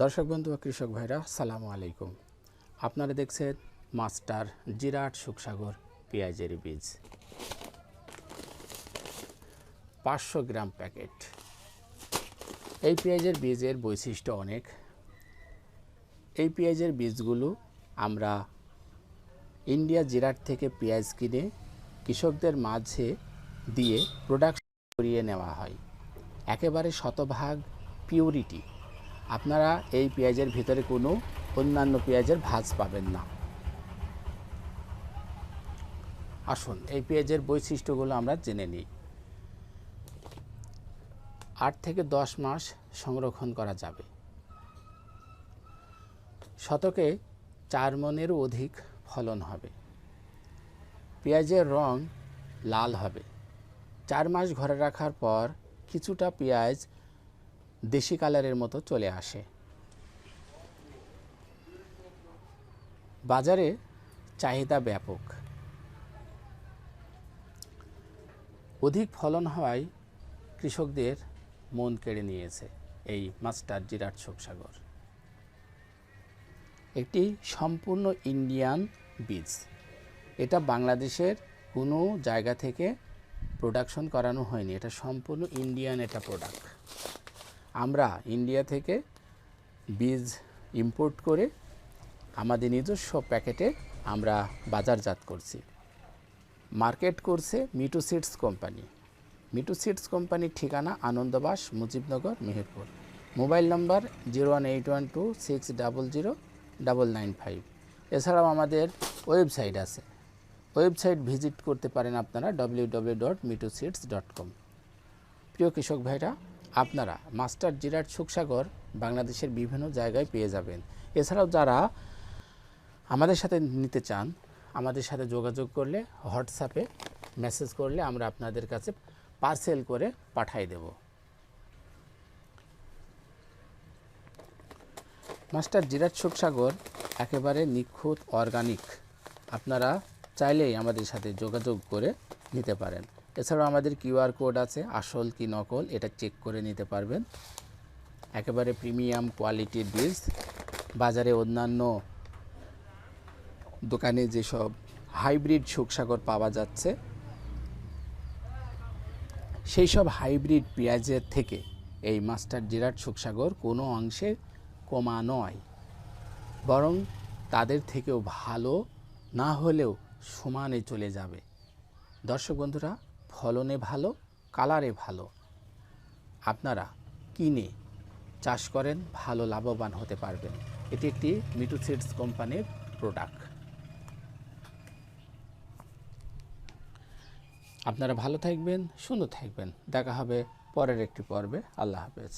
দর্শক বন্ধু ও কৃষক ভাইরা, সালামু আলাইকুম। আপনারা দেখছেন মাস্টার জিরাট সুখসাগর পেঁয়াজের বীজ। পাঁচশো গ্রাম প্যাকেট। এই পেঁয়াজের বীজের বৈশিষ্ট্য অনেক। এই পেঁয়াজের বীজগুলো আমরা ইন্ডিয়া জিরাট থেকে পেঁয়াজ কিনে কৃষকদের মাঝে দিয়ে প্রোডাকশন করিয়ে নেওয়া হয়। একেবারে শতভাগ পিউরিটি আপনারা এই পেঁয়াজের ভিতরে কোনো অন্যান্য পেঁয়াজের ভাজ পাবেন না। আসুন, এই পেঁয়াজের বৈশিষ্ট্যগুলো আমরা জেনে নিই। আট থেকে দশ মাস সংরক্ষণ করা যাবে। শতকে চার মনেরও অধিক ফলন হবে। পেঁয়াজের রং লাল হবে। চার মাস ঘরে রাখার পর কিছুটা পেঁয়াজ দেশি কালারের মতো চলে আসে। বাজারে চাহিদা ব্যাপক। অধিক ফলন হওয়ায় কৃষকদের মন কেড়ে নিয়েছে এই মাস্টার জিরাট শোকসাগর। একটি সম্পূর্ণ ইন্ডিয়ান বীজ। এটা বাংলাদেশের কোনো জায়গা থেকে প্রোডাকশন করানো হয়নি। এটা সম্পূর্ণ ইন্ডিয়ান এটা প্রোডাক্ট। আমরা ইন্ডিয়া থেকে বীজ ইম্পোর্ট করে আমাদের নিজস্ব প্যাকেটে আমরা বাজারজাত করছি। মার্কেট করছে Mitu seeds company Mitu seeds কোম্পানির ঠিকানা Anandabas, Mujibnagar, Meherpur. Mobile number zero one eight one two six double zero double nine five. এছাড়াও আমাদের ওয়েবসাইট আছে। ওয়েবসাইট ভিজিট করতে পারেন আপনারা W dot Mitu seeds dot com প্রিয় কৃষক ভাইরা আপনারা মাস্টার জিরাট সুখসাগর বাংলাদেশের বিভিন্ন জায়গায় পেয়ে যাবেন। এছাড়াও যারা আমাদের সাথে নিতে চান, আমাদের সাথে যোগাযোগ করলে, হোয়াটসঅ্যাপে মেসেজ করলে আমরা আপনাদের কাছে পার্সেল করে পাঠাই দেব। মাস্টার জিরাট সুখসাগর একেবারে নিখুঁত, অর্গানিক। আপনারা চাইলেই আমাদের সাথে যোগাযোগ করে নিতে পারেন। এছাড়াও আমাদের কিউআর কোড আছে, আসল কি নকল, এটা চেক করে নিতে পারবেন। একেবারে প্রিমিয়াম কোয়ালিটির বীজ বাজারে অন্যান্য দোকানে যেসব হাইব্রিড সুখসাগর পাওয়া যাচ্ছে সেই সব হাইব্রিড পেঁয়াজের থেকে এই মাস্টার জিরাট সুখসাগর কোনো অংশে কমা নয়। বরং তাদের থেকেও ভালো না হলেও সমানে চলে যাবে। দর্শক বন্ধুরা ফলনে ভালো, কালারে ভালো। আপনারা কিনে চাষ করেন, ভালো লাভবান হতে পারবেন। এটি একটি মিটু সিডস কোম্পানির প্রোডাক্ট আপনারা ভালো থাকবেন, সুন্দর থাকবেন। দেখা হবে পরের একটি পর্বে। আল্লাহ হাফেজ।